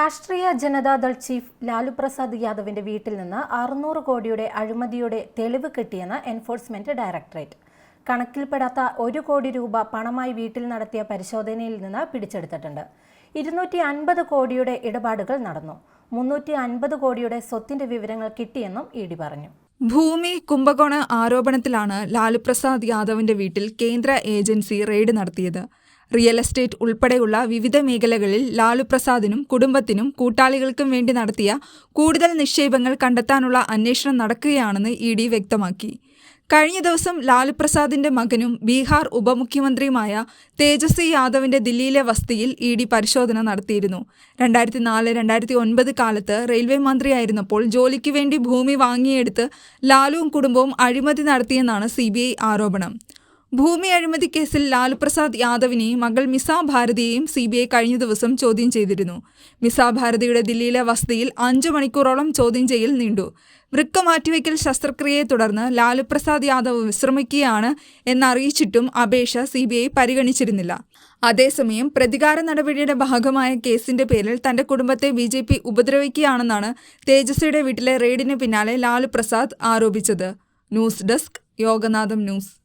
രാഷ്ട്രീയ ജനതാദൾ ചീഫ് ലാലു പ്രസാദ് യാദവിന്റെ വീട്ടിൽ നിന്ന് അറുന്നൂറ് കോടിയുടെ അഴിമതിയുടെ തെളിവ് കിട്ടിയെന്ന് എൻഫോഴ്സ്മെന്റ് ഡയറക്ടറേറ്റ്. കണക്കിൽപ്പെടാത്ത ഒരു കോടി രൂപ പണമായി വീട്ടിൽ നടത്തിയ പരിശോധനയിൽ നിന്ന് പിടിച്ചെടുത്തിട്ടുണ്ട്. ഇരുന്നൂറ്റി അൻപത് കോടിയുടെ ഇടപാടുകൾ നടന്നു. മുന്നൂറ്റി അൻപത് കോടിയുടെ സ്വത്തിന്റെ വിവരങ്ങൾ കിട്ടിയെന്നും ഇ ഡി പറഞ്ഞു. ഭൂമി കുംഭകോണ ആരോപണത്തിലാണ് ലാലുപ്രസാദ് യാദവിന്റെ വീട്ടിൽ കേന്ദ്ര ഏജൻസി റെയ്ഡ് നടത്തിയത്. റിയൽ എസ്റ്റേറ്റ് ഉൾപ്പെടെയുള്ള വിവിധ മേഖലകളിൽ ലാലു പ്രസാദിനും കുടുംബത്തിനും കൂട്ടാളികൾക്കും വേണ്ടി നടത്തിയ കൂടുതൽ നിക്ഷേപങ്ങൾ കണ്ടെത്താനുള്ള അന്വേഷണം നടക്കുകയാണെന്ന് ഇ ഡി വ്യക്തമാക്കി. കഴിഞ്ഞ ദിവസം ലാലു പ്രസാദിന്റെ മകനും ബീഹാർ ഉപമുഖ്യമന്ത്രിയുമായ തേജസ്വി യാദവിന്റെ ദില്ലിയിലെ വസതിയിൽ ഇ ഡി പരിശോധന നടത്തിയിരുന്നു. രണ്ടായിരത്തി നാല് രണ്ടായിരത്തി ഒൻപത് കാലത്ത് റെയിൽവേ മന്ത്രിയായിരുന്നപ്പോൾ ജോലിക്ക് വേണ്ടി ഭൂമി വാങ്ങിയെടുത്ത് ലാലുവും കുടുംബവും അഴിമതി നടത്തിയെന്നാണ് സി ആരോപണം. ഭൂമി അഴിമതി കേസിൽ ലാലുപ്രസാദ് യാദവിനെയും മകൾ മിസ ഭാരതിയെയും സി ബി ഐ കഴിഞ്ഞ ദിവസം ചോദ്യം ചെയ്തിരുന്നു. മിസ ഭാരതിയുടെ ദില്ലിയിലെ വസതിയിൽ അഞ്ചു മണിക്കൂറോളം ചോദ്യം ചെയ്യൽ നീണ്ടു. വൃക്ക മാറ്റിവെക്കൽ ശസ്ത്രക്രിയയെ തുടർന്ന് ലാലുപ്രസാദ് യാദവ് വിശ്രമിക്കുകയാണ് എന്നറിയിച്ചിട്ടും അപേക്ഷ സി ബി ഐ പരിഗണിച്ചിരുന്നില്ല. അതേസമയം പ്രതികാര നടപടിയുടെ ഭാഗമായ കേസിന്റെ പേരിൽ തന്റെ കുടുംബത്തെ ബി ജെ പി ഉപദ്രവിക്കുകയാണെന്നാണ് തേജസ്വിയുടെ വീട്ടിലെ റെയ്ഡിന് പിന്നാലെ Lalu Prasad ആരോപിച്ചത്. News desk Yoganatham news.